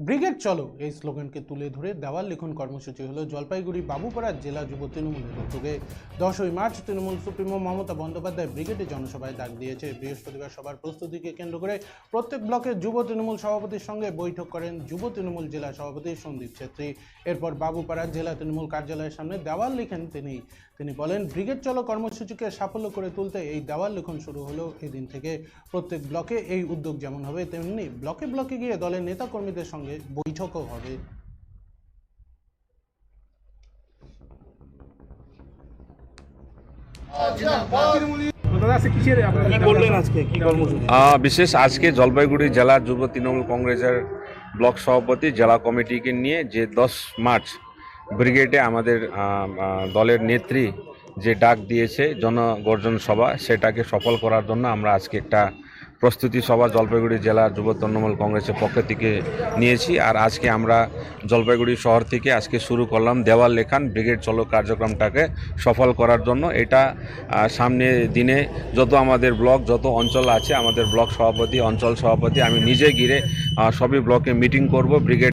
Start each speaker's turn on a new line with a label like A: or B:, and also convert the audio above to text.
A: Brigade, চলো, এই স্লোগানকে তুলে ধরে দেওয়াল লিখন কর্মসূচি হলো জলপাইগুড়ি, বাবুপাড়া জেলা যুব তৃণমূলের উদ্যোগে। দশই মার্চ তৃণমূল সুপ্রিমো মমতা বন্দ্যোপাধ্যায় ব্রিগেডে জনসভায় ডাক দিয়েছে। বৃহস্পতিবার সভার প্রস্তুতিকে কেন্দ্র করে প্রত্যেক ব্লকের যুব তৃণমূল সভাপতির সঙ্গে বৈঠক করেন যুব তৃণমূল জেলা সভাপতি সন্দীপ ছেত্রী। এরপর বাবুপাড়া জেলা তৃণমূল কার্যালয়ের সামনে দেওয়াল লিখেন তিনি। তিনি বলেন, ব্রিগেড, চলো, কর্মসূচিকে সাফল্য করে তুলতে এই দেওয়াল লিখন শুরু হলো এদিন থেকে। প্রত্যেক ব্লকে এই উদ্যোগ যেমন হবে, তেমনি ব্লকে ব্লকে গিয়ে দলের নেতাকর্মীদের সঙ্গে বৈঠকও হবে।
B: বিশেষ আজকে জলপাইগুড়ি জেলা যুব তৃণমূল কংগ্রেসের ব্লক সভাপতি জেলা কমিটিকে নিয়ে যে দশ মার্চ ব্রিগেডে আমাদের দলের নেত্রী যে ডাক দিয়েছে জনগর্জন সভা সেটাকে সফল করার জন্য আমরা আজকে একটা প্রস্তুতি সভা জলপাইগুড়ি জেলার যুব তৃণমূল কংগ্রেসের পক্ষ থেকে নিয়েছি। আর আজকে আমরা জলপাইগুড়ি শহর থেকে আজকে শুরু করলাম দেওয়াল লেখান ব্রিগেড চলো কার্যক্রমটাকে সফল করার জন্য। এটা সামনে দিনে যত আমাদের ব্লক, যত অঞ্চল আছে, আমাদের ব্লক সভাপতি, অঞ্চল সভাপতি, আমি নিজে গিরে সবই ব্লকে মিটিং করব ব্রিগেড